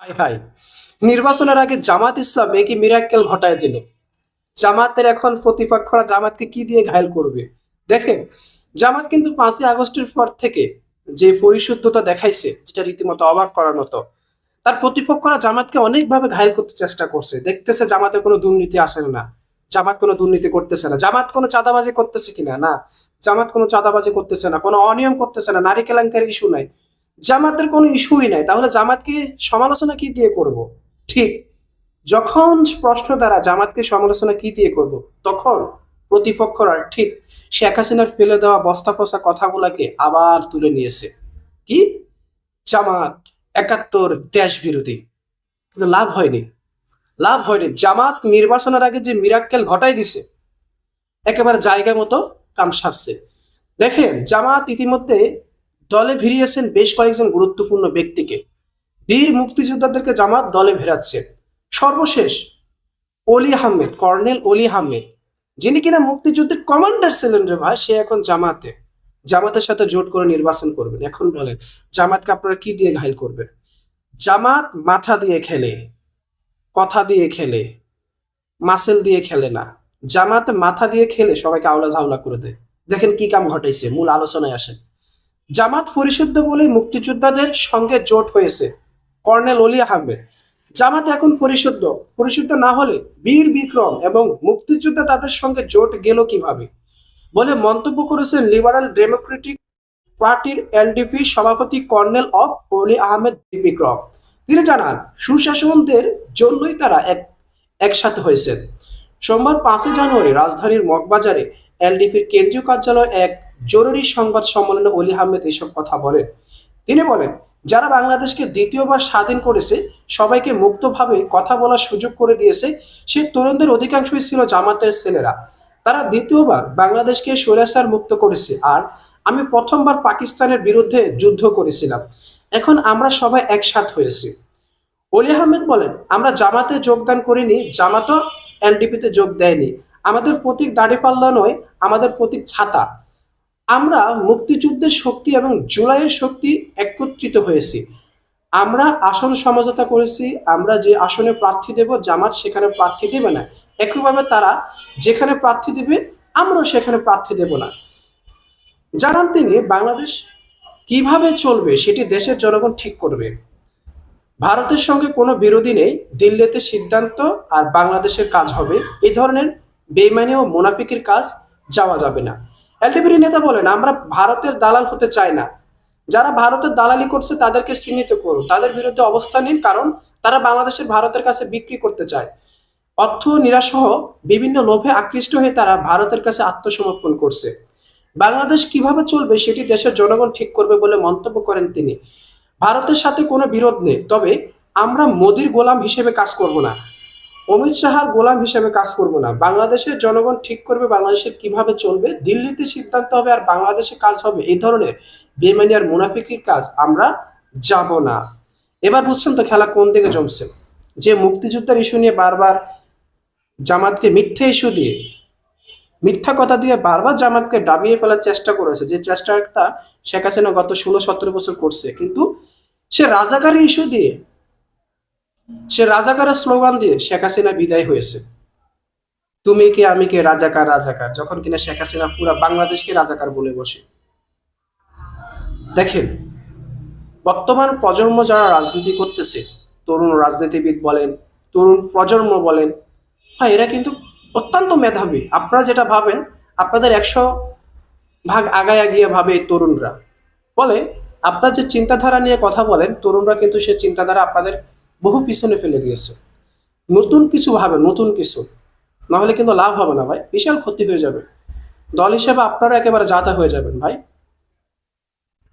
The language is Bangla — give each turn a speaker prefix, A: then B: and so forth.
A: হাই নির্বাচনের আগে জামাত ইসলাম একই মিরাক্কেল ঘটায় দিল। জামাতের এখন প্রতিপক্ষরা জামাতকে কি দিয়ে ঘায়ল করবে? দেখেন, জামাত কিন্তু পাঁচই আগস্টের পর থেকে যে পরিশুদ্ধতা দেখাইছে, যেটা রীতিমতো অবাক করার মতো, তার প্রতিপক্ষরা জামাতকে অনেকভাবে ঘায়ল করতে চেষ্টা করছে। দেখতেছে জামাতে কোনো দুর্নীতি আসে না। জামাত কোনো দুর্নীতি করতেছে না। জামাত কোনো চাঁদাবাজি করতেছে কিনা? না। জামাত কোনো চাঁদাবাজি করতেছে না। কোনো অনিয়ম করতেছে না। নারী কেলেঙ্কারি ইস্যু নাই। জামাতের কোনো ইস্যুই নাই। তাহলে জামাতকে সমালোচনা কি দিয়ে করব? ঠিক, যখন প্রশ্ন দ্বারা জামাতকে সমালোচনা কি দিয়ে করব? তখন প্রতিপক্ষরা, ঠিক, শেখ হাসিনার ফেলে দেওয়া বস্তা পচা কথাগুলাকে আবার তুলে নিয়েছে। কি? জামাত একাত্তর দেশ বিরোধী। কিন্তু লাভ হয়নি। লাভ হয়নি। জামাত নির্বাচনের আগে যে মিরাক্কেল ঘটাই দিছে, একেবারে জায়গা মতো কাম সারছে। দেখেন, জামাত ইতিমধ্যে দলে ভিড়িয়েছেন বেশ কয়েকজন গুরুত্বপূর্ণ ব্যক্তিকে। বীর মুক্তিযোদ্ধাদেরকে জামাত দলে ভেরাচ্ছে। সর্বশেষ অলি আহমেদ, কর্নেল অলি আহমেদ, যিনি কিনা মুক্তিযুদ্ধের কমান্ডার ছিলেন রে ভাই, সে এখন জামাতে। জামাতের সাথে জোট করে নির্বাচন করবেন। এখন বলেন, জামাতকে আপনারা কি দিয়ে ঘাইল করবেন? জামাত মাথা দিয়ে খেলে, কথা দিয়ে খেলে, মাসেল দিয়ে খেলে না। জামাত মাথা দিয়ে খেলে সবাইকে আওলা ঝাওলা করে দেয়। দেখেন কি কাম ঘটাইছে, মূল আলোচনায় আসেন। জামাত পরিশুদ্ধ বলে মুক্তিযোদ্ধাদের সঙ্গে জোট হয়েছে, কর্নেল অলি আহমেদ। জামাত এখন পরিশুদ্ধ। পরিশুদ্ধ না হলে বীর বিক্রম এবং মুক্তিযোদ্ধা তাদের সঙ্গে জোট গেল কীভাবে? বলে মন্তব্য করেছেন লিবারাল ডেমোক্রেটিক পার্টির এলডিপি সভাপতি কর্নেল অফ অলি আহমেদ বিক্রম। তিনি জানান, সুশাসনদের জন্যই তারা এক, একসাথে হয়েছেন সোমবার পাঁচই জানুয়ারি রাজধানীর মগবাজারে এলডিপির কেন্দ্রীয় কার্যালয়ে এক জরুরি সংবাদ সম্মেলনে অলি আহমেদ এসব কথা বলেন। তিনি বলেন, যারা বাংলাদেশকে দ্বিতীয়বার স্বাধীন করেছে, সবাইকে মুক্তভাবে কথা বলার সুযোগ করে দিয়েছে সেই তরুণদের অধিকাংশই ছিল জামাতের ছেলেরা। তারা দ্বিতীয়বার বাংলাদেশকে স্বৈরাচার মুক্ত করেছে আর আমি প্রথমবার পাকিস্তানের বিরুদ্ধে যুদ্ধ করেছিলাম। এখন আমরা সবাই একসাথ হয়েছি। অলি আহমেদ বলেন, আমরা জামাতে যোগদান করিনি, জামাতও এনডিপিতে যোগ দেয়নি। আমাদের প্রতীক দাড়িপাল্লা নয়, আমাদের প্রতীক ছাতা। আমরা মুক্তিযুদ্ধের শক্তি এবং জুলাইয়ের শক্তি একত্রিত হয়েছি। আমরা আসন সমঝোতা করেছি, আমরা যে আসনে প্রার্থী দেব, জামাত সেখানে প্রার্থী দেবে না। একইভাবে তারা যেখানে প্রার্থী দেবে, আমরাও সেখানে প্রার্থী দেব না। জানান তিনি বাংলাদেশ কীভাবে চলবে সেটি দেশের জনগণ ঠিক করবে। ভারতের সঙ্গে কোনো বিরোধী নেই, দিল্লিতে সিদ্ধান্ত আর বাংলাদেশের কাজ হবে। এই ধরনের বেইমানি ও মোনাফিকের কাজ যাওয়া যাবে না। এলডিপির নেতা বলেন, আমরা ভারতের দালাল হতে চাই না। যারা ভারতের দালালি করছে তাদেরকে চিহ্নিত করুন। তাদের বিরুদ্ধে অবস্থান নিন, কারণ তারা বাংলাদেশের ভারতের কাছে বিক্রি করতে চায়। অর্থ নিরাসহ বিভিন্ন লোভে আকৃষ্ট হয়ে তারা ভারতের কাছে আত্মসমর্পণ করছে। বাংলাদেশ কীভাবে চলবে সেটি দেশের জনগণ ঠিক করবে বলে মন্তব্য করেন তিনি। ভারতের সাথে কোনো বিরোধ নেই, তবে আমরা মোদির গোলাম হিসেবে কাজ করব না। অমিত শাহার গোলাম হিসেবে কাজ করব না। বাংলাদেশের জনগণ ঠিক করবে বাংলাদেশের কীভাবে চলবে, দিল্লিতে সিদ্ধান্ত হবে আর বাংলাদেশে কাজ হবে, এই ধরনের বেমানি আর মুনাফিকির কাজ আমরা যাব না। এবার বুঝছেন তো খেলা কোন দিকে জমছে? যে মুক্তিযুদ্ধের ইস্যু নিয়ে বারবার জামাতকে মিথ্যে ইস্যু দিয়ে, মিথ্যা কথা দিয়ে বারবার জামাতকে ডাবিয়ে ফেলার চেষ্টা করেছে, যে চেষ্টাটা শেখ হাসিনা গত ষোলো সতেরো বছর করছে। কিন্তু সে রাজাকারী ইস্যু দিয়ে সে রাজাকারের স্লোগান দিয়ে শেখ হাসিনা বিদায় হয়েছে। তুমি কে, আমি কে, রাজাকার রাজাকার, যখন কিনা শেখ হাসিনা পুরা বাংলাদেশকে রাজাকার বলে বসে। দেখেন, বর্তমান প্রজন্ম যারা রাজনীতি করতেছে, তরুণ রাজনীতিবিদ বলেন, তরুণ প্রজন্ম বলেন হ্যাঁ এরা কিন্তু অত্যন্ত মেধাবী। আপনারা যেটা ভাবেন, আপনাদের একশো ভাগ আগায় গিয়ে ভাবে এই তরুণরা। বলে, আপনার যে চিন্তাধারা নিয়ে কথা বলেন, তরুণরা কিন্তু সে চিন্তাধারা আপনাদের বহু পিছনে ফেলে দিয়েছে। নতুন কিছু ভাবে, নতুন কিছু। নাহলে কিন্তু লাভ হবে না ভাই, বিশাল ক্ষতি হয়ে যাবে। দল হিসেবে আপনারা একেবারে যাতা হয়ে যাবেন ভাই।